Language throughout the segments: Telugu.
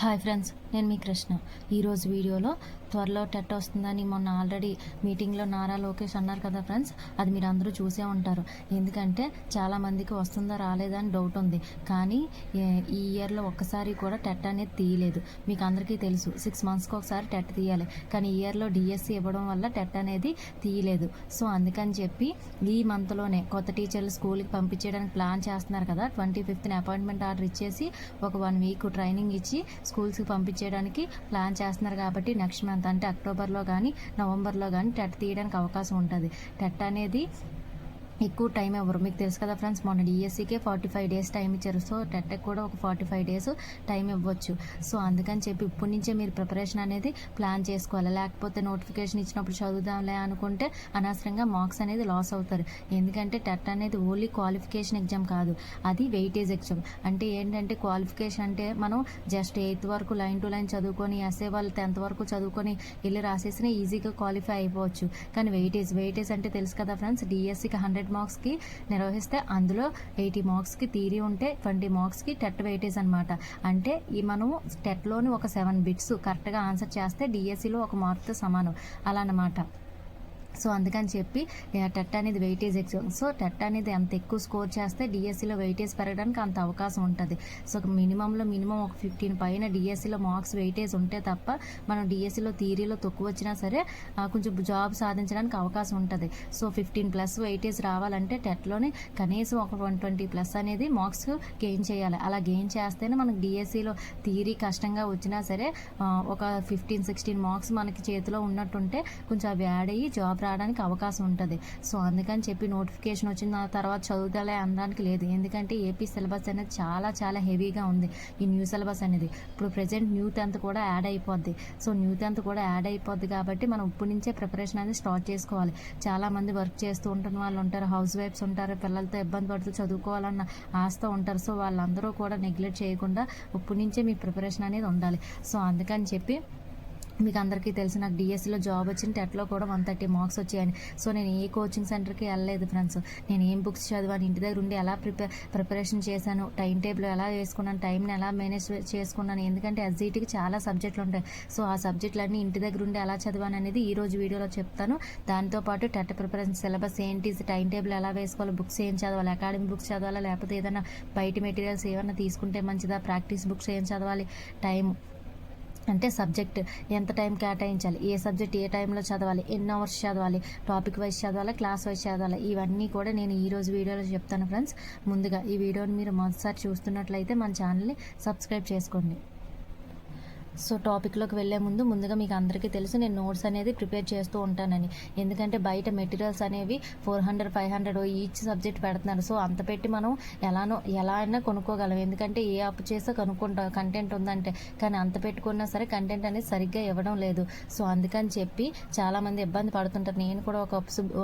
హాయ్ ఫ్రెండ్స్ నేను మీ కృష్ణ. ఈరోజు వీడియోలో త్వరలో టెట్ వస్తుందని మొన్న ఆల్రెడీ మీటింగ్లో నారా లోకేష్ అన్నారు కదా ఫ్రెండ్స్. అది మీరు అందరూ చూసే ఉంటారు. ఎందుకంటే చాలామందికి వస్తుందా రాలేదా అని డౌట్ ఉంది. కానీ ఈ ఇయర్లో ఒక్కసారి కూడా టెట్ అనేది తీయలేదు. మీకు అందరికీ తెలుసు. సిక్స్ మంత్స్కి ఒకసారి టెట్ తీయాలి. కానీ ఈ ఇయర్లో డిఎస్సి ఇవ్వడం వల్ల టెట్ అనేది తీయలేదు. సో అందుకని చెప్పి ఈ మంత్లోనే కొత్త టీచర్లు స్కూల్కి పంపించడానికి ప్లాన్ చేస్తున్నారు కదా. ట్వంటీ ఫిఫ్త్ని అపాయింట్మెంట్ ఆర్డర్ ఇచ్చేసి ఒక వన్ వీక్ ట్రైనింగ్ ఇచ్చి స్కూల్స్కి పంపించేయడానికి ప్లాన్ చేస్తున్నారు కాబట్టి నెక్స్ట్ మంత్ అంటే అక్టోబర్లో కానీ నవంబర్లో కానీ టెట్ తీయడానికి అవకాశం ఉంటుంది. టెట్ అనేది ఎక్కువ టైం ఇవ్వరు మీకు తెలుసు కదా ఫ్రెండ్స్ మొన్న డిఎస్సికే ఫార్టీ ఫైవ్ డేస్ టైం ఇచ్చారు. సో టెట్కి కూడా ఒక ఫార్టీ ఫైవ్ డేస్ టైం ఇవ్వచ్చు. సో అందుకని చెప్పి ఇప్పటి నుంచే మీరు ప్రిపరేషన్ అనేది ప్లాన్ చేసుకోవాలి. లేకపోతే నోటిఫికేషన్ ఇచ్చినప్పుడు చదువుదాంలే అనుకుంటే అనవసరంగా మార్క్స్ అనేది లాస్ అవుతారు. ఎందుకంటే టెట్ అనేది ఓన్లీ క్వాలిఫికేషన్ ఎగ్జామ్ కాదు. అది వెయిటేజ్ ఎగ్జామ్ అంటే ఏంటంటే క్వాలిఫికేషన్ అంటే మనం జస్ట్ ఎయిత్ వరకు లైన్ టు లైన్ చదువుకొని ఎస్ఏ వాళ్ళు టెన్త్ వరకు చదువుకొని వెళ్ళి రాసేసిన ఈజీగా క్వాలిఫై అయిపోవచ్చు. కానీ వెయిటేజ్ వెయిటేజ్ అంటే తెలుసు కదా ఫ్రెండ్స్ డిఎస్సికి హండ్రెడ్ మార్క్స్కి నిర్వహిస్తే అందులో ఎయిటీ మార్క్స్కి థీరీ ఉంటే ట్వంటీ మార్క్స్కి టెట్ వెయిటేజ్ అనమాట అంటే ఈ మనము టెట్లోని ఒక సెవెన్ బిట్స్ కరెక్ట్గా ఆన్సర్ చేస్తే డిఎస్సిలో ఒక మార్క్తో సమానం. అలా అనమాట సో అందుకని చెప్పి టెట్ అనేది వెయిటేజ్ ఎగ్జామ్ సో టెట్ అనేది ఎంత ఎక్కువ స్కోర్ చేస్తే డిఎస్సిలో వెయిటేజ్ పెరగడానికి అంత అవకాశం ఉంటుంది. సో మినిమంలో మినిమం ఒక ఫిఫ్టీన్ పైన డిఎస్సిలో మార్క్స్ వెయిటేజ్ ఉంటే తప్ప మనం డిఎస్సిలో థీరీలో తక్కువ వచ్చినా సరే కొంచెం జాబ్ సాధించడానికి అవకాశం ఉంటుంది. సో ఫిఫ్టీన్ ప్లస్ వెయిటేజ్ రావాలంటే టెట్లోనే కనీసం ఒక వన్ ట్వంటీ ప్లస్ అనేది మార్క్స్ గెయిన్ చేయాలి. అలా గెయిన్ చేస్తేనే మనకు డిఎస్సిలో థీరీ కష్టంగా వచ్చినా సరే ఒక ఫిఫ్టీన్ సిక్స్టీన్ మార్క్స్ మనకి చేతిలో ఉన్నట్టుంటే కొంచెం అవి యాడ్ అయ్యి జాబ్ రావడానికి అవకాశం ఉంటుంది. సో అందుకని చెప్పి నోటిఫికేషన్ వచ్చిన తర్వాత చదువుతాలే అనడానికి లేదు. ఎందుకంటే ఏపీ సిలబస్ అనేది చాలా చాలా హెవీగా ఉంది. ఈ న్యూ సిలబస్ అనేది. ఇప్పుడు ప్రజెంట్ న్యూ టెన్త్ కూడా యాడ్ అయిపోద్ది. సో న్యూ టెన్త్ కూడా యాడ్ అయిపోద్ది కాబట్టి మనం ఇప్పటి నుంచే ప్రిపరేషన్ అనేది స్టార్ట్ చేసుకోవాలి. చాలా మంది వర్క్ చేస్తూ ఉంటున్న వాళ్ళు ఉంటారు. హౌస్ వైఫ్స్ ఉంటారు. పిల్లలతో ఇబ్బంది పడుతూ చదువుకోవాలన్న ఆశతో ఉంటారు. సో వాళ్ళందరూ కూడా నెగ్లెక్ట్ చేయకుండా ఇప్పటి నుంచే మీ ప్రిపరేషన్ అనేది ఉండాలి. సో అందుకని చెప్పి మీకు అందరికీ తెలిసి నాకు డిఎస్సిలో జాబ్ వచ్చింది టెట్లో కూడా వన్ థర్టీ మార్క్స్ వచ్చాయని. సో నేను ఏ కోచింగ్ సెంటర్కి వెళ్ళలేదు ఫ్రెండ్స్ నేను ఏం బుక్స్ చదివాను ఇంటి దగ్గర ఉండి ఎలా ప్రిపేర్ ప్రిపరేషన్ చేశాను టైం టేబుల్ ఎలా వేసుకున్నాను టైంని ఎలా మేనేజ్ చేసుకున్నాను. ఎందుకంటే ఎస్జీటీకి చాలా సబ్జెక్టులు ఉంటాయి. సో ఆ సబ్జెక్టులన్నీ ఇంటి దగ్గర ఉండి ఎలా చదివాను అనేది ఈ రోజు వీడియోలో చెప్తాను. దాంతోపాటు టెట్ ప్రిపరేషన్ సిలబస్ ఏంటి టైం టేబుల్ ఎలా వేసుకోవాలి బుక్స్ ఏం చదవాలి అకాడమీ బుక్స్ చదవాలా లేకపోతే ఏదైనా బయట మెటీరియల్స్ ఏమైనా తీసుకుంటే మంచిదా ప్రాక్టీస్ బుక్స్ ఏం చదవాలి టైం అంటే సబ్జెక్ట్ ఎంత టైం కేటాయించాలి ఏ సబ్జెక్ట్ ఏ టైంలో చదవాలి ఎన్ని అవర్స్ చదవాలి టాపిక్ వైజ్ చదవాలి క్లాస్ వైజ్ చదవాలి ఇవన్నీ కూడా నేను ఈరోజు వీడియోలో చెప్తాను ఫ్రెండ్స్. ముందుగా ఈ వీడియోని మీరు మొదటిసారి చూస్తున్నట్లయితే మన ఛానల్ని సబ్స్క్రైబ్ చేసుకోండి. సో టాపిక్లోకి వెళ్ళే ముందు ముందుగా మీకు అందరికీ తెలుసు నేను నోట్స్ అనేది ప్రిపేర్ చేస్తూ ఉంటానని. ఎందుకంటే బయట మెటీరియల్స్ అనేవి four hundred five hundred each subject పెడుతున్నారు. సో అంత పెట్టి మనం ఎలానో ఎలా అయినా కొనుక్కోగలం. ఎందుకంటే ఏ అప్ చేస్తే కనుక్కుంటాం కంటెంట్ ఉందంటే. కానీ అంత పెట్టుకున్నా సరే కంటెంట్ అనేది సరిగ్గా ఇవ్వడం లేదు. సో అందుకని చెప్పి చాలామంది ఇబ్బంది పడుతుంటారు. నేను కూడా ఒక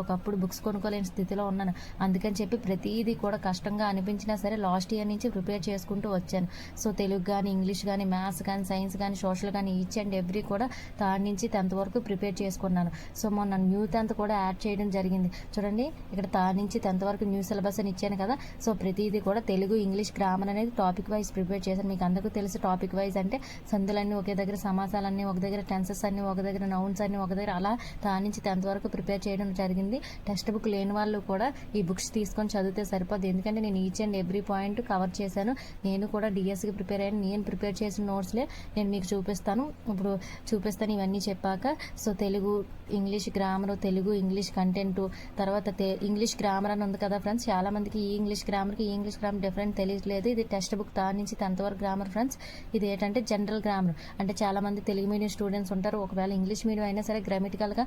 ఒకప్పుడు బుక్స్ కొనుక్కోలేని స్థితిలో ఉన్నాను. అందుకని చెప్పి ప్రతిదీ కూడా కష్టంగా అనిపించినా సరే లాస్ట్ ఇయర్ నుంచి ప్రిపేర్ చేసుకుంటూ వచ్చాను. సో తెలుగు కానీ ఇంగ్లీష్ కానీ మ్యాథ్స్ కానీ సైన్స్ కానీ సోషల్ కానీ ఈచ్ అండ్ ఎవ్రీ కూడా థర్డ్ నుంచి టెన్త్ వరకు ప్రిపేర్ చేసుకున్నాను. సో మొన్న న్యూ టెన్త్ కూడా యాడ్ చేయడం జరిగింది. చూడండి ఇక్కడ థర్డ్ నుంచి టెన్త్ వరకు న్యూ సిలబస్ అని ఇచ్చాను కదా. సో ప్రతిదీ కూడా తెలుగు ఇంగ్లీష్ గ్రామర్ అనేది టాపిక్ వైజ్ ప్రిపేర్ చేశాను. మీకు అందరికీ తెలుసు టాపిక్ వైజ్ అంటే సందులన్నీ ఒకే దగ్గర సమాసాలన్నీ ఒక దగ్గర టెన్సెస్ అన్ని ఒక దగ్గర నౌన్స్ అన్ని ఒక దగ్గర అలా థర్డ్ నుంచి టెన్త్ వరకు ప్రిపేర్ చేయడం జరిగింది. టెక్స్ట్ బుక్ లేని వాళ్ళు కూడా ఈ బుక్స్ తీసుకొని చదివితే సరిపోద్ది. ఎందుకంటే నేను each and every point cover చేశాను. నేను కూడా డిఎస్కి ప్రిపేర్ అయ్యాను. నేను ప్రిపేర్ చేసిన నోట్స్లే నేను మీకు చూపిస్తాను. ఇప్పుడు చూపిస్తాను ఇవన్నీ చెప్పాక so Telugu English grammar Telugu English content తర్వాత తె- ఇంగ్లీష్ గ్రామర్ అని ఉంది కదా ఫ్రెండ్స్ చాలామందికి ఈ ఇంగ్లీష్ గ్రామర్కి ఈ ఇంగ్లీష్ గ్రామర్ డిఫరెంట్ తెలియట్లేదు. ఇది టెక్స్ట్ బుక్ తా నుంచి టెన్త్ వరకు గ్రామర్ ఫ్రెండ్స్ ఇది ఏంటంటే జనరల్ గ్రామర్ అంటే చాలామంది తెలుగు మీడియం స్టూడెంట్స్ ఉంటారు. ఒకవేళ ఇంగ్లీష్ మీడియం అయినా సరే గ్రామటికల్గా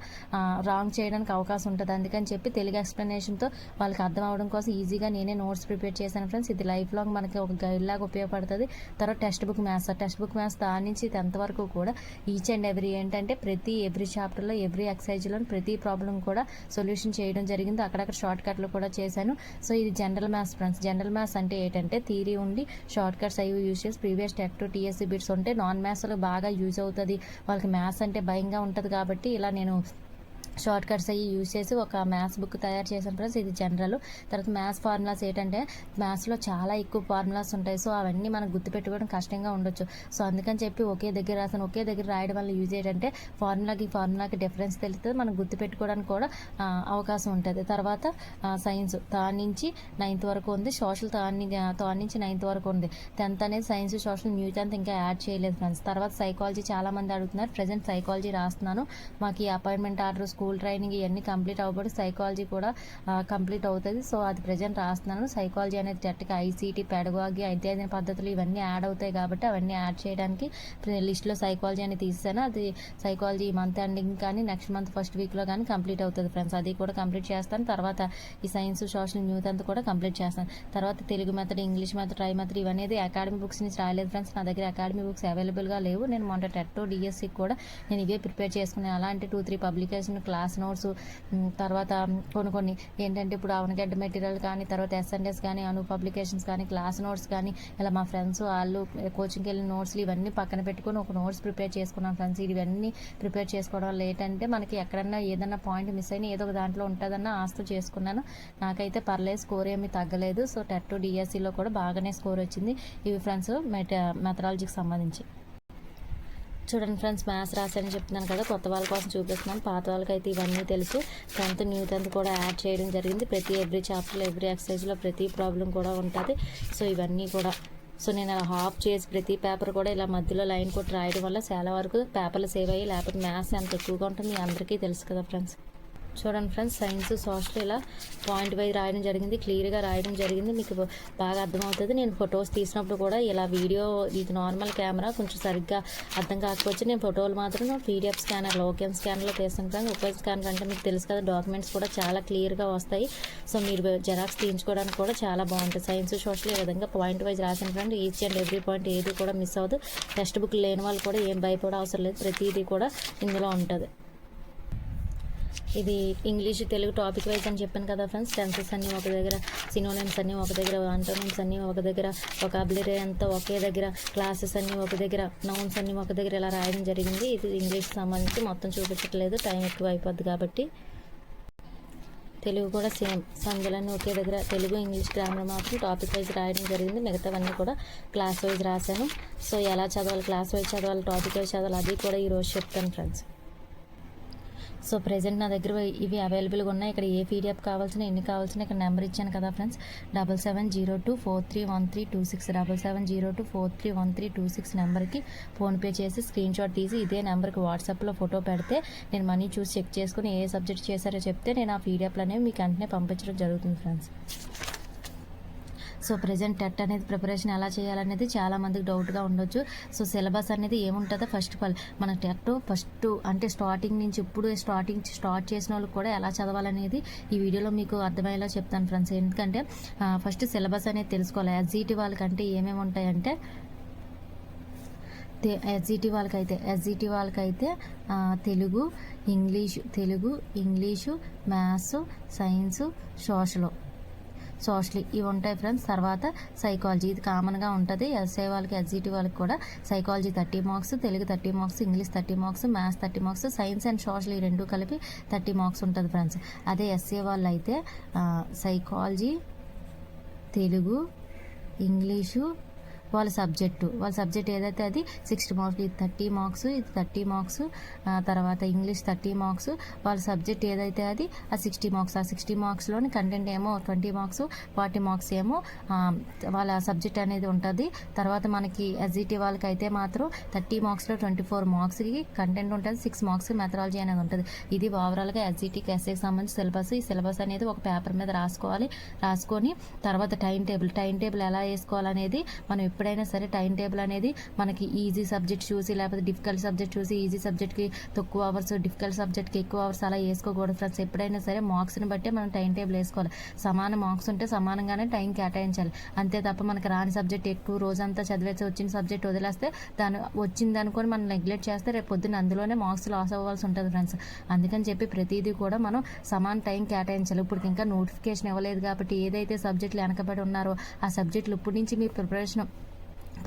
రాంగ్ చేయడానికి అవకాశం ఉంటుంది. అందుకని చెప్పి తెలుగు ఎక్స్ప్లెనేషన్తో వాళ్ళకి అర్థం అవడం కోసం ఈజీగా నేనే నోట్స్ ప్రిపేర్ చేశాను ఫ్రెండ్స్ ఇది లైఫ్ లాంగ్ మనకి ఒక గైడ్ లాగా ఉపయోగపడుతుంది. తర్వాత text book maths text book maths దాని నుంచి టెన్త్ వరకు కూడా ఈచ్ అండ్ ఎవ్రీ ఏంటంటే ప్రతి ఎవ్రీ చాప్టర్లో ఎవ్రీ ఎక్సైజ్లో ప్రతి ప్రాబ్లం కూడా సొల్యూషన్ చేయడం జరిగింది. అక్కడక్కడ షార్ట్ కట్లు కూడా చేశాను. సో ఇది general maths friends general maths అంటే ఏంటంటే థీరీ ఉండి షార్ట్ కట్స్ అవి యూజ్ చేసి previous TET to TSC bits ఉంటే నాన్ మ్యాథ్స్లో బాగా యూజ్ అవుతుంది. వాళ్ళకి మ్యాథ్స్ అంటే భయంగా ఉంటుంది కాబట్టి ఇలా నేను షార్ట్ కట్స్ అవి యూజ్ చేసి ఒక మ్యాథ్స్ బుక్ తయారు చేశాను ఫ్రెండ్స్. ఇది జనరల్. తర్వాత మ్యాథ్స్ ఫార్ములాస్ ఏంటంటే మ్యాథ్స్లో చాలా ఎక్కువ ఫార్ములాస్ ఉంటాయి. సో అవన్నీ మనం గుర్తుపెట్టుకోవడం కష్టంగా ఉండొచ్చు. సో అందుకని చెప్పి ఒకే దగ్గర రాసాను. ఒకే దగ్గర రాయడం వల్ల యూజ్ ఏంటంటే ఫార్ములాకి ఫార్ములాకి డిఫరెన్స్ తెలుస్తుంది మనం గుర్తుపెట్టుకోవడానికి కూడా అవకాశం ఉంటుంది. తర్వాత సైన్స్. థర్డ్ నుంచి నైన్త్ వరకు ఉంది. సోషల్ థర్డ్ థర్డ్ నుంచి నైన్త్ వరకు ఉంది. టెన్త్ అనేది సైన్స్ సోషల్ న్యూ టెన్త్ ఇంకా యాడ్ చేయలేదు ఫ్రెండ్స్. తర్వాత సైకాలజీ చాలామంది అడుగుతున్నారు. ప్రజెంట్ సైకాలజీ రాస్తున్నాను. మాకు ఈ appointment order school school training ఇవన్నీ కంప్లీట్ అవ్వబడి సైకాలజీ కూడా కంప్లీట్ అవుతుంది. సో అది ప్రజెంట్ రాస్తున్నాను. సైకాలజీ అనేది జట్టుగా ఐసీటీ పెడగాగి అధ్యయన పద్ధతులు ఇవన్నీ యాడ్ అవుతాయి కాబట్టి అవన్నీ యాడ్ చేయడానికి లిస్ట్లో సైకాలజీ అని తీసాను అది సైకాలజీ ఈ మంత్ ఎండింగ్ కానీ నెక్స్ట్ మంత్ ఫస్ట్ వీక్లో కానీ కంప్లీట్ అవుతుంది ఫ్రెండ్స్. అది కూడా కంప్లీట్ చేస్తాను. తర్వాత ఈ సైన్స్ సోషల్ న్యూత్ అంతా కూడా కంప్లీట్ చేస్తాను. తర్వాత తెలుగు మెథడ్ ఇంగ్లీష్ మెథడ్ ట్రై మెథడ్ ఇవన్నీ అకాడమీ బుక్స్ నుంచి రాలేదు ఫ్రెండ్స్. నా దగ్గర అకాడమీ బుక్స్ అవైలబుల్గా లేవు. నేను మొన్న టెట్టో డిఎస్సి కూడా నేను ఇవే ప్రిపేర్ చేసుకున్నాను. అలాంటి two three publication class notes తర్వాత కొన్ని కొన్ని ఏంటంటే ఇప్పుడు అవనగడ్డ మెటీరియల్ కానీ తర్వాత ఎస్ఎన్ఎస్ కానీ అను పబ్లికేషన్స్ కానీ క్లాస్ నోట్స్ కానీ ఇలా మా ఫ్రెండ్స్ వాళ్ళు కోచింగ్కి వెళ్ళిన నోట్స్లు ఇవన్నీ పక్కన పెట్టుకొని ఒక నోట్స్ ప్రిపేర్ చేసుకున్నాం ఫ్రెండ్స్. ఇవన్నీ ప్రిపేర్ చేసుకోవడం వల్ల ఏంటంటే మనకి ఎక్కడన్నా ఏదన్నా పాయింట్ మిస్ అయినా ఏదో ఒక దాంట్లో ఉంటుందన్న ఆస్తు చేసుకున్నాను. నాకైతే పర్లేదు స్కోర్ ఏమీ తగ్గలేదు. సో టెట్ డిఎస్సిలో కూడా బాగానే స్కోర్ వచ్చింది. ఇవి ఫ్రెండ్స్ మెట మెథడాలజీకి సంబంధించి. చూడండి ఫ్రెండ్స్ మ్యాథ్స్ రాశారని చెప్తున్నాను కదా కొత్త వాళ్ళ కోసం చూపిస్తున్నాను. పాత వాళ్ళకి అయితే ఇవన్నీ తెలుసు. టెన్త్ న్యూ టెన్త్ కూడా యాడ్ చేయడం జరిగింది. ప్రతి ఎవ్రీ చాప్టర్లో ఎవ్రీ ఎక్సర్సైజ్లో ప్రతి ప్రాబ్లం కూడా ఉంటుంది. సో ఇవన్నీ కూడా. సో నేను అలా హాఫ్ చేసి ప్రతి పేపర్ కూడా ఇలా మధ్యలో లైన్ కొట్టి రాయడం వల్ల చాలా వరకు పేపర్లు సేవ్ అయ్యి లేకపోతే మ్యాథ్స్ ఎంత ఎక్కువగా ఉంటుంది అందరికీ తెలుసు కదా ఫ్రెండ్స్. చూడండి ఫ్రెండ్స్ సైన్స్ సోషల్ ఇలా పాయింట్ వైజ్ రాయడం జరిగింది క్లియర్గా రాయడం జరిగింది. మీకు బాగా అర్థమవుతుంది. నేను ఫొటోస్ తీసినప్పుడు కూడా ఇలా వీడియో ఇది నార్మల్ కెమెరా కొంచెం సరిగ్గా అర్థం కాకపోవచ్చు. నేను ఫోటోలు మాత్రం పీడిఎఫ్ స్కానర్ ఓకేఎం స్కానర్లో తీసాను ఫ్రెండ్స్. ఉపయోగ స్కానర్ అంటే మీకు తెలుసు కదా డాక్యుమెంట్స్ కూడా చాలా క్లియర్గా వస్తాయి. సో మీరు జెరాక్స్ తీయించుకోవడానికి కూడా చాలా బాగుంటుంది సైన్స్ సోషల్ ఈ విధంగా పాయింట్ వైజ్ రాసిన friend each and every point ఏది కూడా మిస్ అవ్వదు. టెక్స్ట్ బుక్ లేని వాళ్ళు కూడా ఏం భయపడ అవసరం లేదు. ప్రతిదీ కూడా ఇందులో ఉంటుంది. ఇది ఇంగ్లీష్ తెలుగు టాపిక్ వైజ్ అని చెప్పాను కదా ఫ్రెండ్స్. టెన్సెస్ అన్నీ ఒక దగ్గర సినోనిమ్స్ అన్నీ ఒక దగ్గర ఆంటోనిమ్స్ అన్నీ ఒక దగ్గర ఒక అంతా ఒకే దగ్గర క్లాసెస్ అన్నీ ఒక దగ్గర నౌన్స్ అన్నీ ఒక దగ్గర ఇలా రాయడం జరిగింది. ఇది ఇంగ్లీష్కి సంబంధించి మొత్తం చూపించట్లేదు టైం ఎక్కువ అయిపోద్ది కాబట్టి. తెలుగు కూడా సేమ్ సందులన్నీ ఒకే దగ్గర తెలుగు ఇంగ్లీష్ గ్రామర్ మాత్రం టాపిక్ వైజ్ రాయడం జరిగింది. మిగతావన్నీ కూడా క్లాస్ వైజ్ రాశాను. సో ఎలా చదవాలి క్లాస్ వైజ్ చదవాలి టాపిక్ వైజ్ చదవాలి అది కూడా ఈరోజు చెప్తాను ఫ్రెండ్స్. సో ప్రజెంట్ నా దగ్గర ఇవి అవైలబుల్గా ఉన్నాయి. ఇక్కడ ఏ పీడిఎఫ్ కావాల్సిన ఎన్ని కావాల్సిన ఇక్కడ నెంబర్ ఇచ్చాను కదా friends double seven zero two four three one three two six double seven zero two four three one three two six నెంబర్కి ఫోన్పే చేసి స్క్రీన్ షాట్ తీసి ఇదే నెంబర్కి వాట్సాప్లో ఫోటో పెడితే నేను మనీ చూసి చెక్ చేసుకుని ఏ సబ్జెక్ట్ చేశారో చెప్తే నేను ఆ పీడిఎఫ్లు అనేవి మీకు వెంటనే పంపించడం జరుగుతుంది ఫ్రెండ్స్ సో ప్రజెంట్ టెట్ అనేది ప్రిపరేషన్ ఎలా చేయాలనేది చాలా మందికి డౌట్గా ఉండొచ్చు. సో సిలబస్ అనేది ఏముంటుందో ఫస్ట్ ఆఫ్ ఆల్ మన టెట్ ఫస్ట్ అంటే స్టార్టింగ్ నుంచి ఇప్పుడు స్టార్టింగ్ స్టార్ట్ చేసిన వాళ్ళకి కూడా ఎలా చదవాలనేది ఈ వీడియోలో మీకు అర్థమయ్యేలా చెప్తాను ఫ్రెండ్స్ ఎందుకంటే ఫస్ట్ సిలబస్ అనేది తెలుసుకోవాలి. ఎస్జీటీ వాళ్ళకంటే ఏమేమి ఉంటాయంటే ఎస్జిటి వాళ్ళకైతే ఎస్జిటి వాళ్ళకైతే Telugu English Telugu English maths science social social ఇవి ఉంటాయి ఫ్రెండ్స్. తర్వాత సైకాలజీ. ఇది కామన్గా ఉంటుంది. ఎస్ఐ వాళ్ళకి ఎస్జిటి వాళ్ళకి కూడా psychology thirty marks Telugu thirty marks English thirty marks maths thirty marks science and social ఈ రెండు కలిపి థర్టీ మార్క్స్ ఉంటుంది ఫ్రెండ్స్. అదే ఎస్ఏ వాళ్ళు అయితే సైకాలజీ తెలుగు ఇంగ్లీషు వాళ్ళ సబ్జెక్టు. వాళ్ళ సబ్జెక్ట్ ఏదైతే అది సిక్స్టీ మార్క్స్ ఇది థర్టీ మార్క్స్ ఇది థర్టీ మార్క్స్ తర్వాత ఇంగ్లీష్ థర్టీ మార్క్స్ వాళ్ళ సబ్జెక్ట్ ఏదైతే అది ఆ సిక్స్టీ మార్క్స్ ఆ సిక్స్టీ మార్క్స్లోని కంటెంట్ ఏమో ట్వంటీ మార్క్స్ ఫార్టీ మార్క్స్ ఏమో వాళ్ళ సబ్జెక్ట్ అనేది ఉంటుంది. తర్వాత మనకి ఎస్జిటి వాళ్ళకైతే మాత్రం థర్టీ మార్క్స్లో ట్వంటీ ఫోర్ మార్క్స్కి కంటెంట్ ఉంటుంది సిక్స్ మార్క్స్ మెథడాలజీ అనేది ఉంటుంది. ఇది ఓవరాల్గా ఎస్జిటికి ఎస్ఏకి సంబంధించి సిలబస్. ఈ సిలబస్ అనేది ఒక పేపర్ మీద రాసుకోవాలి. రాసుకొని తర్వాత టైం టేబుల్ టైం టేబుల్ ఎలా వేసుకోవాలనేది మనం ఎప్పుడైనా సరే టైం టేబుల్ అనేది మనకి ఈజీ సబ్జెక్ట్ చూసి లేకపోతే డిఫికల్ట్ సబ్జెక్ట్ చూసి ఈజీ సబ్జెక్ట్కి తక్కువ అవర్స్ డిఫికల్ట్ సబ్జెక్ట్కి ఎక్కువ అవర్స్ అలా వేసుకోకూడదు ఫ్రెండ్స్. ఎప్పుడైనా సరే మార్క్స్ని బట్టే మనం టైం టేబుల్ వేసుకోవాలి. సమాన మార్క్స్ ఉంటే సమానంగానే టైం కేటాయించాలి. అంతే తప్ప మనకి రాని సబ్జెక్ట్ ఎక్కువ రోజంతా చదివేసి వచ్చిన సబ్జెక్ట్ వదిలేస్తే దాని వచ్చింది అనుకొని మనం నెగ్లెక్ట్ చేస్తే రేపు పొద్దున్న అందులోనే మార్క్స్ లాస్ అవ్వాల్సి ఉంటుంది ఫ్రెండ్స్. అందుకని చెప్పి ప్రతిదీ కూడా మనం సమాన టైం కేటాయించాలి. ఇప్పుడు ఇంకా నోటిఫికేషన్ ఇవ్వలేదు కాబట్టి ఏదైతే సబ్జెక్టులు వెనకబడి ఉన్నారో ఆ సబ్జెక్టులు ఇప్పటి నుంచి మీ ప్రిపరేషన్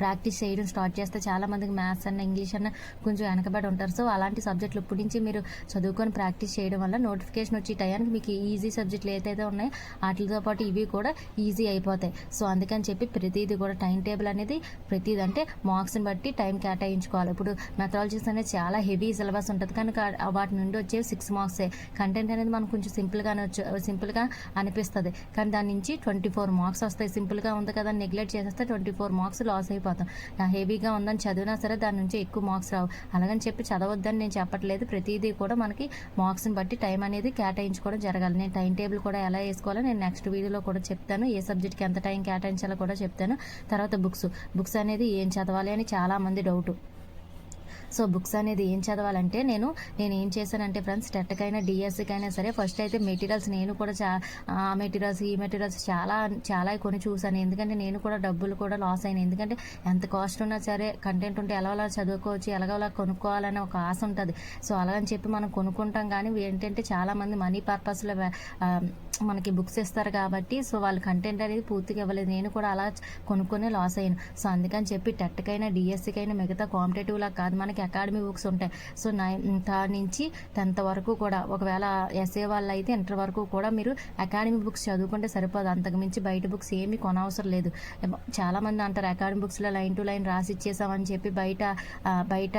ప్రాక్టీస్ చేయడం స్టార్ట్ చేస్తే చాలా మందికి మ్యాథ్స్ అన్న ఇంగ్లీష్ అన్న కొంచెం వెనకబడి ఉంటారు. సో అలాంటి సబ్జెక్టులు ఇప్పటి నుంచి మీరు చదువుకొని ప్రాక్టీస్ చేయడం వల్ల నోటిఫికేషన్ వచ్చే టయానికి మీకు ఈజీ సబ్జెక్టులు ఏదైతే ఉన్నాయో వాటితో పాటు ఇవి కూడా ఈజీ అయిపోతాయి. సో అందుకని చెప్పి ప్రతిదీ కూడా టైం టేబుల్ అనేది ప్రతిదీ అంటే మార్క్స్ని బట్టి టైం కేటాయించుకోవాలి. ఇప్పుడు మెథడాలజీస్ అనేది చాలా హెవీ సిలబస్ ఉంటుంది. కనుక వాటి నుండి వచ్చేవి సిక్స్ మార్క్సే. కంటెంట్ అనేది మనకు కొంచెం సింపుల్గానే వచ్చు సింపుల్గా అనిపిస్తుంది. కానీ దాని నుంచి ట్వంటీ ఫోర్ మార్క్స్ వస్తాయి. సింపుల్గా ఉంది కదా నెగ్లెక్ట్ చేసేస్తే ట్వంటీ ఫోర్ మార్క్స్ లాస్ అయిపోయి అయిపోతాం హెవీగా ఉందని చదివినా సరే దాని నుంచి ఎక్కువ మార్క్స్ రావు. అలాగని చెప్పి చదవద్దని నేను చెప్పట్లేదు. ప్రతిదీ కూడా మనకి మార్క్స్ని బట్టి టైం అనేది కేటాయించుకోవడం జరగాలి. నేను టైం టేబుల్ కూడా ఎలా వేసుకోవాలో నేను నెక్స్ట్ వీడియోలో కూడా చెప్తాను. ఏ సబ్జెక్ట్కి ఎంత టైం కేటాయించాలో కూడా చెప్తాను. తర్వాత బుక్స్. బుక్స్ అనేది ఏం చదవాలి అని చాలామంది డౌట్. సో బుక్స్ అనేది ఏం చదవాలంటే నేను నేను ఏం చేశానంటే ఫ్రెండ్స్ టెట్కైనా డిఎస్సికైనా సరే ఫస్ట్ అయితే మెటీరియల్స్ నేను కూడా చా ఆ మెటీరియల్స్ ఈ మెటీరియల్స్ చాలా చాలా కొని చూసాను ఎందుకంటే నేను కూడా డబ్బులు కూడా లాస్ అయినాయి. ఎందుకంటే ఎంత కాస్ట్ ఉన్నా సరే కంటెంట్ ఉంటే ఎలా అలా చదువుకోవచ్చు ఎలాగోలా కొనుక్కోవాలని ఒక ఆశ ఉంటుంది. సో అలాగని చెప్పి మనం కొనుక్కుంటాం. కానీ ఏంటంటే చాలామంది మనీ పర్పస్లో మనకి బుక్స్ ఇస్తారు కాబట్టి సో వాళ్ళ కంటెంట్ అనేది పూర్తిగా ఇవ్వలేదు. నేను కూడా అలా కొనుక్కొని లాస్ అయ్యాను. సో అందుకని చెప్పి టెట్కైనా డిఎస్సికైనా మిగతా కాంపిటేటివ్ లా కాదు. మనకి అకాడమీ బుక్స్ ఉంటాయి. సో నైన్ థర్డ్ నుంచి టెన్త్ వరకు కూడా ఒకవేళ ఎస్ఏ వాళ్ళు అయితే ఇంటర్ వరకు కూడా మీరు అకాడమీ బుక్స్ చదువుకుంటే సరిపోదు. అంతకు మించి బయట బుక్స్ ఏమీ కొనవసరం లేదు. చాలామంది అంటారు అకాడమీ బుక్స్లో లైన్ టు లైన్ రాసి ఇచ్చేసామని చెప్పి బయట బయట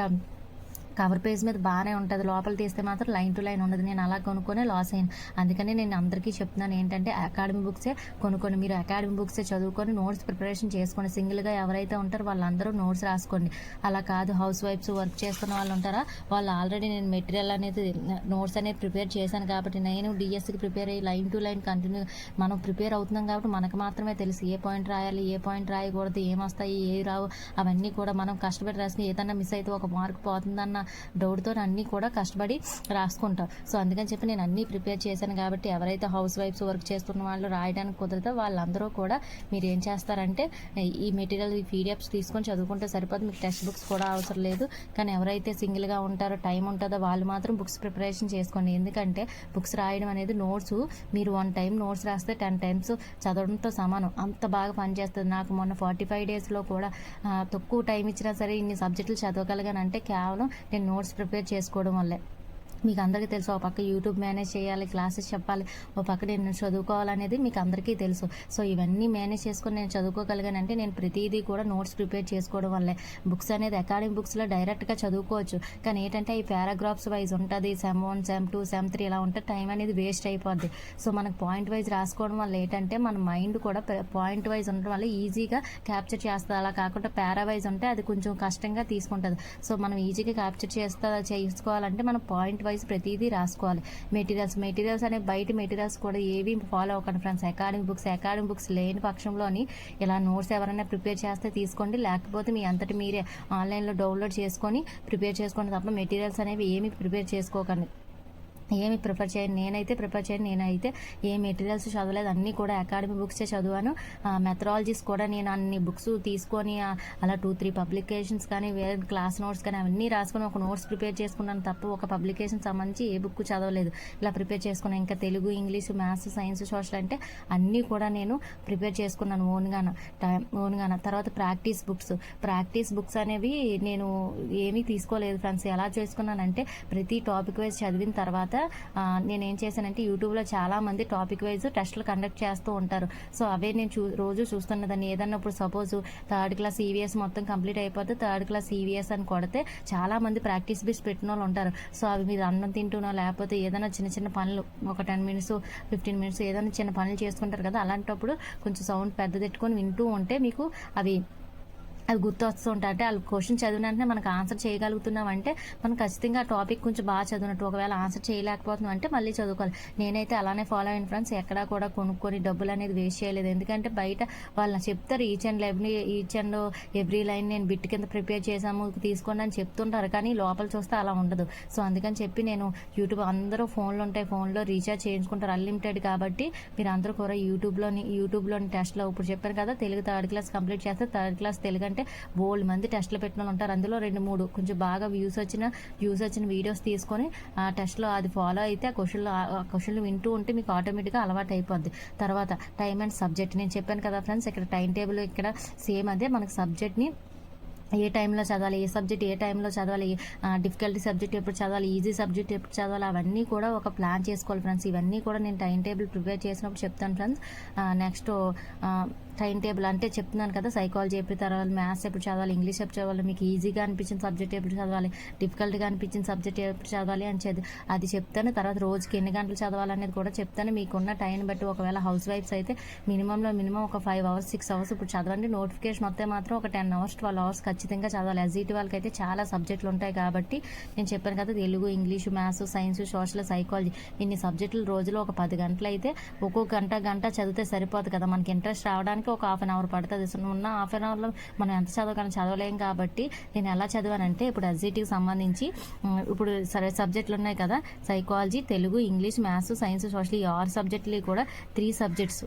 కవర్ పేజ్ మీద బాగానే ఉంటుంది. లోపల తీస్తే మాత్రం లైన్ టు లైన్ ఉండదు. నేను అలా కొనుక్కొని లాస్ అయ్యాను. అందుకని నేను అందరికీ చెప్తున్నాను ఏంటంటే అకాడమీ బుక్సే కొనుక్కొని మీరు అకాడమీ బుక్సే చదువుకొని నోట్స్ ప్రిపరేషన్ చేసుకోండి. సింగిల్గా ఎవరైతే ఉంటారో వాళ్ళందరూ నోట్స్ రాసుకోండి. అలా కాదు. హౌస్ వైఫ్స్ వర్క్ చేస్తున్న వాళ్ళు ఉంటారా? వాళ్ళు ఆల్రెడీ నేను మెటీరియల్ అనేది నోట్స్ అనేది ప్రిపేర్ చేశాను కాబట్టి నేను డిఎస్సికి ప్రిపేర్ అయ్యి లైన్ టు లైన్ కంటిన్యూ మనం ప్రిపేర్ అవుతున్నాం కాబట్టి మనకు మాత్రమే తెలుసు. ఏ పాయింట్ రాయాలి ఏ పాయింట్ రాయకూడదు ఏమొస్తాయి ఏ రావు అవన్నీ కూడా మనం కష్టపడి రాసుకుని ఏదన్నా మిస్ అయితే ఒక మార్క్ పోతుందన్న డౌట్తో అన్నీ కూడా కష్టపడి రాసుకుంటాం సో అందుకని చెప్పి నేను అన్నీ ప్రిపేర్ చేశాను కాబట్టి ఎవరైతే హౌస్ వైఫ్స్ వర్క్ చేస్తున్న వాళ్ళు రాయడానికి కుదరదో వాళ్ళందరూ కూడా మీరు ఏం చేస్తారంటే ఈ మెటీరియల్ ఈ పీడిఎఫ్స్ తీసుకొని చదువుకుంటే సరిపోదు మీకు టెక్స్ట్ బుక్స్ కూడా అవసరం లేదు. కానీ ఎవరైతే సింగిల్గా ఉంటారో టైం ఉంటుందో వాళ్ళు మాత్రం బుక్స్ ప్రిపరేషన్ చేసుకోండి. ఎందుకంటే బుక్స్ రాయడం అనేది నోట్స్. మీరు వన్ టైం నోట్స్ రాస్తే టెన్ టైమ్స్ చదవడంతో సమానం. అంత బాగా పనిచేస్తుంది నాకు మొన్న ఫార్టీ ఫైవ్ డేస్లో కూడా తక్కువ టైం ఇచ్చినా సరే ఇన్ని సబ్జెక్టులు చదవగలిగానంటే కేవలం నేను నోట్స్ ప్రిపేర్ చేసుకోవడం వల్లే. మీకు అందరికీ తెలుసు. ఒక పక్క యూట్యూబ్ మేనేజ్ చేయాలి క్లాసెస్ చెప్పాలి ఒక పక్క నేను చదువుకోవాలనేది మీకు అందరికీ తెలుసు. సో ఇవన్నీ మేనేజ్ చేసుకొని నేను చదువుకోగలిగానంటే నేను ప్రతిదీ కూడా నోట్స్ ప్రిపేర్ చేసుకోవడం వల్లే. బుక్స్ అనేది అకాడమిక్ బుక్స్లో డైరెక్ట్గా చదువుకోవచ్చు. కానీ ఏంటంటే ఈ పారాగ్రాఫ్స్ వైజ్ ఉంటుంది sem one sem two sem three ఇలా ఉంటే టైం అనేది వేస్ట్ అయిపోద్ది. సో మనకు పాయింట్ వైజ్ రాసుకోవడం వల్ల ఏంటంటే మన మైండ్ కూడా పాయింట్ వైజ్ ఉండడం వల్ల ఈజీగా క్యాప్చర్ చేస్తుంది. అలా కాకుండా పారా వైజ్ ఉంటే అది కొంచెం కష్టంగా తీసుకుంటుంది. సో మనం ఈజీగా క్యాప్చర్ చేస్తా చేసుకోవాలంటే మనం పాయింట్ వైజ్ ప్రతిదీ రాసుకోవాలి. మెటీరియల్స్ మెటీరియల్స్ అనే బయట మెటీరియల్స్ కూడా ఏవి ఫాలో అవ్వకండి friends academic books academic books లేని పక్షంలోని ఇలా నోట్స్ ఎవరైనా ప్రిపేర్ చేస్తే తీసుకోండి. లేకపోతే మీ అంతటి మీరే ఆన్లైన్లో డౌన్లోడ్ చేసుకొని ప్రిపేర్ చేసుకోండి తప్ప మెటీరియల్స్ అనేవి ఏమి ప్రిపేర్ చేసుకోకండి. ఏమి ప్రిఫర్ చేయను నేనైతే ప్రిఫర్ చేయను నేనైతే ఏ మెటీరియల్స్ చదవలేదు అన్నీ కూడా అకాడమీ బుక్సే చదివాను. మెథడాలజీస్ కూడా నేను అన్ని బుక్స్ తీసుకొని అలా టూ త్రీ పబ్లికేషన్స్ కానీ వేరే క్లాస్ నోట్స్ కానీ అవన్నీ రాసుకొని ఒక నోట్స్ ప్రిపేర్ చేసుకున్నాను తప్ప ఒక పబ్లికేషన్ సంబంధించి ఏ బుక్ చదవలేదు. ఇలా ప్రిపేర్ చేసుకున్నాను ఇంకా Telugu English maths science social అంటే అన్నీ కూడా నేను ప్రిపేర్ చేసుకున్నాను ఓన్గాన. టైం ఓన్గాన. తర్వాత ప్రాక్టీస్ బుక్స్. ప్రాక్టీస్ బుక్స్ అనేవి నేను ఏమీ తీసుకోలేదు ఫ్రెండ్స్. ఎలా చేసుకున్నానంటే ప్రతి టాపిక్ వైజ్ చదివిన తర్వాత నేను ఏం చేశానంటే యూట్యూబ్లో చాలామంది టాపిక్ వైజ్ టెస్టులు కండక్ట్ చేస్తూ ఉంటారు. సో అవే నేను చూ రోజు చూస్తున్నదాన్ని. ఏదన్నా ఇప్పుడు సపోజ్ థర్డ్ క్లాస్ ఈవీఎస్ మొత్తం కంప్లీట్ అయిపోతే థర్డ్ క్లాస్ ఈవీఎస్ అని కొడితే చాలామంది ప్రాక్టీస్ బిట్స్ పెట్టిన వాళ్ళు ఉంటారు. సో అవి మీరు అన్నం తింటున్నా లేకపోతే ఏదైనా చిన్న చిన్న పనులు ఒక టెన్ మినిట్స్ ఫిఫ్టీన్ మినిట్స్ ఏదైనా చిన్న పనులు చేసుకుంటారు కదా అలాంటప్పుడు కొంచెం సౌండ్ పెద్ద పెట్టుకొని వింటూ ఉంటే మీకు అవి అవి గుర్తు ఉంటాయి అంటే వాళ్ళు క్వశ్చన్ చదివిన వెంటనే మనకు ఆన్సర్ చేయగలుగుతున్నాం అంటే మనం ఖచ్చితంగా ఆ టాపిక్ కొంచెం బాగా చదివినట్టు ఒకవేళ ఆన్సర్ చేయలేకపోతున్నాం అంటే మళ్ళీ చదువుకోవాలి. నేనైతే అలానే ఫాలో అయిన ఫ్రెండ్స్ ఎక్కడా కూడా కొనుక్కొని డబ్బులు అనేది వేస్ట్ చేయలేదు. ఎందుకంటే బయట వాళ్ళు చెప్తారు each and every each and every line నేను బిట్ కింద ప్రిపేర్ చేసాము తీసుకోండి అని చెప్తుంటారు. కానీ లోపల చూస్తే అలా ఉండదు. సో అందుకని చెప్పి నేను యూట్యూబ్ అందరూ ఫోన్లు ఉంటాయి ఫోన్లో రీఛార్జ్ చేయించుకుంటారు అన్లిమిటెడ్ కాబట్టి మీరు అందరూ కూడా యూట్యూబ్లోని యూట్యూబ్లోని టెస్ట్లో ఇప్పుడు చెప్పాను కదా తెలుగు థర్డ్ క్లాస్ కంప్లీట్ చేస్తే థర్డ్ క్లాస్ తెలుగు ఎందుకంటే బోల్డ్ మంది టెస్ట్లు పెట్టిన వాళ్ళు ఉంటారు. అందులో రెండు మూడు కొంచెం బాగా వ్యూస్ వచ్చిన వ్యూస్ వచ్చిన వీడియోస్ తీసుకొని ఆ టెస్ట్లో అది ఫాలో అయితే ఆ క్వశ్చన్లు ఆ క్వశ్చన్లు వింటూ ఉంటే మీకు ఆటోమేటిక్గా అలవాటు అయిపోద్ది. తర్వాత టైం అండ్ సబ్జెక్ట్ నేను చెప్పాను కదా ఫ్రెండ్స్ ఇక్కడ టైం టేబుల్ ఇక్కడ సేమ్ అదే మనకి సబ్జెక్ట్ని ఏ టైంలో చదవాలి ఏ సబ్జెక్ట్ ఏ టైంలో చదవాలి డిఫికల్టీ సబ్జెక్ట్ ఎప్పుడు చదవాలి ఈజీ సబ్జెక్ట్ ఎప్పుడు చదవాలి అవన్నీ కూడా ఒక ప్లాన్ చేసుకోవాలి ఫ్రెండ్స్ ఇవన్నీ కూడా నేను టైం టేబుల్ ప్రిపేర్ చేసినప్పుడు చెప్తాను ఫ్రెండ్స్ నెక్స్ట్ టైం టేబుల్ అంటే చెప్తున్నాను కదా సైకాలజీ ఎప్పుడు చదవాలి మ్యాథ్స్ ఎప్పుడు చదవాలి ఇంగ్లీష్ ఎప్పుడు చదవాలి మీకు ఈజీగా అనిపించిన సబ్జెక్ట్ ఎప్పుడు చదవాలి డిఫికల్ట్గా అనిపించిన సబ్జెక్ట్ ఎప్పుడు చదవాలి అని చెప్పి అది చెప్తాను. తర్వాత రోజుకి ఎన్ని గంటలు చదవాలి అనేది కూడా చెప్తాను. మీకున్న టైం బట్టి ఒకవేళ హౌస్ వైఫ్స్ అయితే మినిమంలో మినిమం ఒక ఫైవ్ అవర్స్ సిక్స్ అవర్స్ ఇప్పుడు చదవండి. నోటిఫికేషన్ వస్తే మాత్రం ఒక టెన్ అవర్స్ ట్వెల్వ్ అవర్స్ ఖచ్చితంగా ఖచ్చితంగా చదవాలి. ఎస్ఈటి వాళ్ళకి అయితే చాలా సబ్జెక్టులు ఉంటాయి కాబట్టి నేను చెప్పాను కదా Telugu English maths science social psychology ఇన్ని సబ్జెక్టులు రోజులో ఒక పది గంటలు అయితే ఒక్కొక్క గంట గంట చదివితే సరిపోదు కదా. మనకి ఇంట్రెస్ట్ రావడానికి ఒక హాఫ్ అన్ అవర్ పడుతుంది. ఉన్న హాఫ్ అన్ అవర్లో మనం ఎంత చదవగలం చదవలేం కాబట్టి నేను ఎలా చదివానంటే ఇప్పుడు ఎస్జిటికి సంబంధించి ఇప్పుడు సరే సబ్జెక్టులు ఉన్నాయి కదా psychology Telugu English maths science social ఈ ఆరు సబ్జెక్టులు కూడా త్రీ సబ్జెక్ట్స్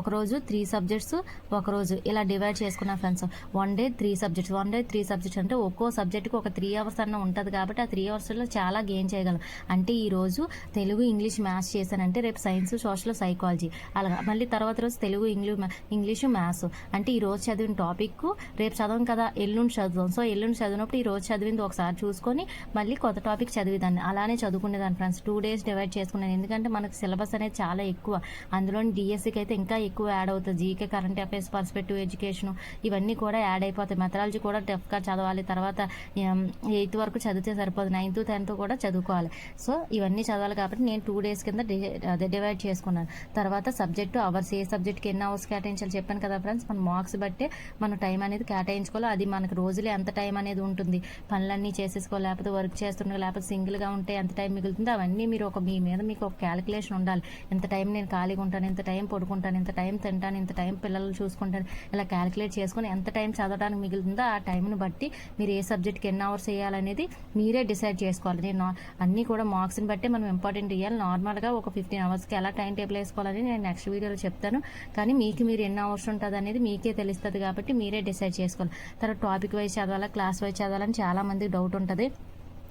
ఒకరోజు త్రీ సబ్జెక్ట్స్ ఒకరోజు ఇలా డివైడ్ చేసుకున్నా friends one day three subjects one day three subjects అంటే ఒక్కో సబ్జెక్ట్కి ఒక త్రీ అవర్స్ అన్న ఉంటుంది కాబట్టి ఆ త్రీ అవర్స్లో చాలా గెయిన్ చేయగలం. అంటే ఈ రోజు తెలుగు ఇంగ్లీష్ మ్యాథ్స్ చేశానంటే రేపు సైన్స్ సోషల్ సైకాలజీ అలా మళ్ళీ తర్వాత రోజు తెలుగు ఇంగ్లీష్ ఇంగ్లీషు మ్యాథ్స్ అంటే ఈ రోజు చదివిన టాపిక్ రేపు చదవం కదా ఎల్లుండి చదువు సో ఎల్లుండి చదివినప్పుడు ఈ రోజు చదివింది ఒకసారి చూసుకొని మళ్ళీ కొత్త టాపిక్ చదివేదాన్ని. అలానే చదువుకునేదాన్ని ఫ్రెండ్స్ టూ డేస్ డివైడ్ చేసుకున్నాను. ఎందుకంటే మనకు సిలబస్ అనేది చాలా ఎక్కువ. అందులో డిఎస్సికి అయితే ఇంకా ఎక్కువ యాడ్ అవుతుంది. GK current affairs perspective education ఇవన్నీ కూడా యాడ్ అయిపోతాయి. మెథడాలజీ కూడా టఫ్గా చదవాలి. తర్వాత ఎయిత్ వరకు చదివితే సరిపోదు. నైన్త్ టెన్త్ కూడా చదువుకోవాలి. సో ఇవన్నీ చదవాలి కాబట్టి నేను టూ డేస్ కింద డి- అదే డివైడ్ చేసుకున్నాను. తర్వాత సబ్జెక్టు అవర్స్ ఏ సబ్జెక్ట్కి ఎన్ని అవర్స్ కేటాయించాలి చెప్పాను కదా ఫ్రెండ్స్. మన మార్క్స్ బట్టే మన టైం అనేది కేటాయించుకోవాలి. అది మనకు రోజులో ఎంత టైం అనేది ఉంటుంది. పనులన్నీ చేసేసుకోవాలి. లేకపోతే వర్క్ చేస్తుండే లేకపోతే సింగిల్గా ఉంటే ఎంత టైం మిగులుతుంది అవన్నీ మీరు ఒక మీ మీద మీకు ఒక క్యాలిక్యులేషన్ ఉండాలి. ఎంత టైం నేను ఖాళీగా ఉంటాను ఎంత టైం పడుకుంటాను ఎంత టైం తింటాను ఇంత టైం పిల్లలు చూసుకుంటాను ఇలా క్యాలిక్యులేట్ చేసుకొని ఎంత టైం చదవడానికి మిగులుతుందో ఆ టైంని బట్టి మీరు ఏ సబ్జెక్ట్కి ఎన్ని అవర్స్ వేయాలనేది మీరే డిసైడ్ చేసుకోవాలి. నేను నా- అన్నీ కూడా మార్క్స్ని బట్టి మనం ఇంపార్టెంట్ ఇవ్వాలి నార్మల్గా ఒక ఫిఫ్టీన్ అవర్స్కి ఎలా టైం టేబుల్ వేసుకోవాలని నేను నెక్స్ట్ వీడియోలో చెప్తాను. కానీ మీకు మీరు ఎన్ని అవర్స్ ఉంటుంది అనేది మీకే తెలుస్తుంది కాబట్టి మీరే డిసైడ్ చేసుకోవాలి. తర్వాత టాపిక్ వైజ్ చదవాలా క్లాస్ వైజ్ చదవాలని చాలామందికి డౌట్ ఉంటుంది.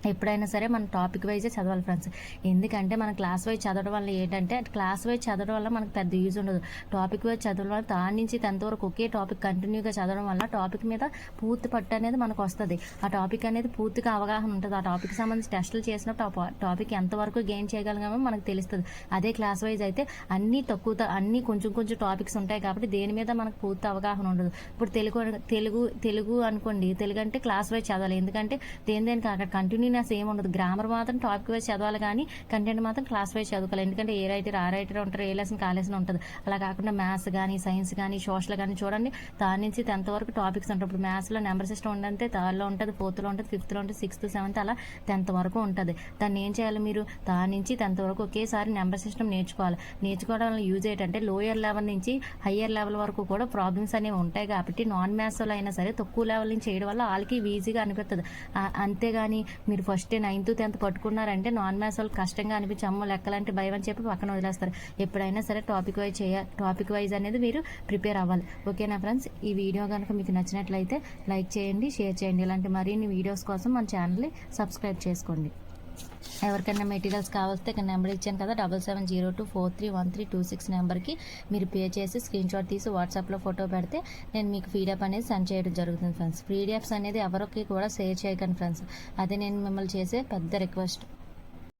ఎప్పుడైనా సరే మన టాపిక్ వైజే చదవాలి ఫ్రెండ్స్. ఎందుకంటే మన క్లాస్ వైజ్ చదవడం వల్ల ఏంటంటే క్లాస్ వైజ్ చదవడం వల్ల మనకు పెద్ద యూజ్ ఉండదు. టాపిక్ వైజ్ చదవడం వల్ల దాని నుంచి టెన్త్ వరకు ఒకే టాపిక్ కంటిన్యూగా చదవడం వల్ల టాపిక్ మీద పూర్తి పట్టు అనేది మనకు వస్తుంది. ఆ టాపిక్ అనేది పూర్తిగా అవగాహన ఉంటుంది. ఆ టాపిక్ సంబంధించి టెస్టులు చేసినప్పుడు ఆ టాపిక్ ఎంతవరకు గెయిన్ చేయగలగామో మనకు తెలుస్తుంది. అదే క్లాస్ వైజ్ అయితే అన్ని తక్కువ అన్నీ అన్ని కొంచెం కొంచెం టాపిక్స్ ఉంటాయి కాబట్టి దేని మీద మనకు పూర్తి అవగాహన ఉండదు. ఇప్పుడు తెలుగు తెలుగు తెలుగు అనుకోండి. తెలుగు అంటే క్లాస్ వైజ్ చదవాలి. ఎందుకంటే దేని దేనికి అక్కడ కంటిన్యూ ఏం ఉండదు. గ్రామర్ మాత్రం టాపిక్ వైజ్ చదవాలి కానీ కంటెంట్ మాత్రం క్లాస్ వైజ్ చదువుకోవాలి. ఎందుకంటే ఏ రైటర్ ఆ రైటర్ ఉంటారు ఏ లెసన్ ఆ లెసన్ ఉంటుంది. అలా కాకుండా మ్యాథ్స్ కానీ సైన్స్ కానీ సోషల్ కానీ చూడండి. దాని నుంచి టెన్త్ వరకు టాపిక్స్ ఉంటాయి. ఇప్పుడు మ్యాథ్స్లో నెంబర్ సిస్టమ్ ఉండంటే థర్డ్లో ఉంటుంది ఫోర్త్లో ఉంటుంది ఫిఫ్త్లో ఉంటుంది సిక్స్త్ సెవెంత్ అలా టెన్త్ వరకు ఉంటుంది. దాన్ని ఏం చేయాలి మీరు? దాని నుంచి టెన్త్ వరకు ఒకేసారి నెంబర్ సిస్టమ్ నేర్చుకోవాలి. నేర్చుకోవడం వల్ల యూజ్ ఏంటంటే లోయర్ లెవెల్ నుంచి హయ్యర్ లెవెల్ వరకు కూడా ప్రాబ్లమ్స్ అనేవి ఉంటాయి కాబట్టి నాన్ మ్యాథ్స్లో అయినా సరే తక్కువ లెవెల్ నుంచి చేయడం వల్ల వాళ్ళకి ఈజీగా అనిపిస్తుంది. అంతేగాని మీరు ఫస్ట్ నైన్త్ టెన్త్ పట్టుకున్నారంటే నాన్ మ్యాథ్స్ వాళ్ళు కష్టంగా అనిపించి అమ్మ లెక్కలంటే భయం అని చెప్పి పక్కన వదిలేస్తారు. ఎప్పుడైనా సరే టాపిక్ వైజ్ చేయ టాపిక్ వైజ్ అనేది మీరు ప్రిపేర్ అవ్వాలి. ఓకేనా ఫ్రెండ్స్ ఈ వీడియో కనుక మీకు నచ్చినట్లయితే లైక్ చేయండి షేర్ చేయండి. ఇలాంటి మరిన్ని వీడియోస్ కోసం మన ఛానల్ని సబ్స్క్రైబ్ చేసుకోండి. ఎవరికైనా మెటీరియల్స్ కావాల్స్తే ఇక్కడ నెంబర్ ఇచ్చాను కదా double seven zero two four three one three two six నెంబర్కి మీరు పే చేసి స్క్రీన్ షాట్ తీసి వాట్సాప్లో ఫోటో పెడితే నేను మీకు పీడిఎఫ్ అనేది సెండ్ చేయడం జరుగుతుంది ఫ్రెండ్స్ పీడిఎఫ్స్ అనేది ఎవరికి కూడా షేర్ చేయకండి ఫ్రెండ్స్ అదే నేను మిమ్మల్ని చేసే పెద్ద రిక్వెస్ట్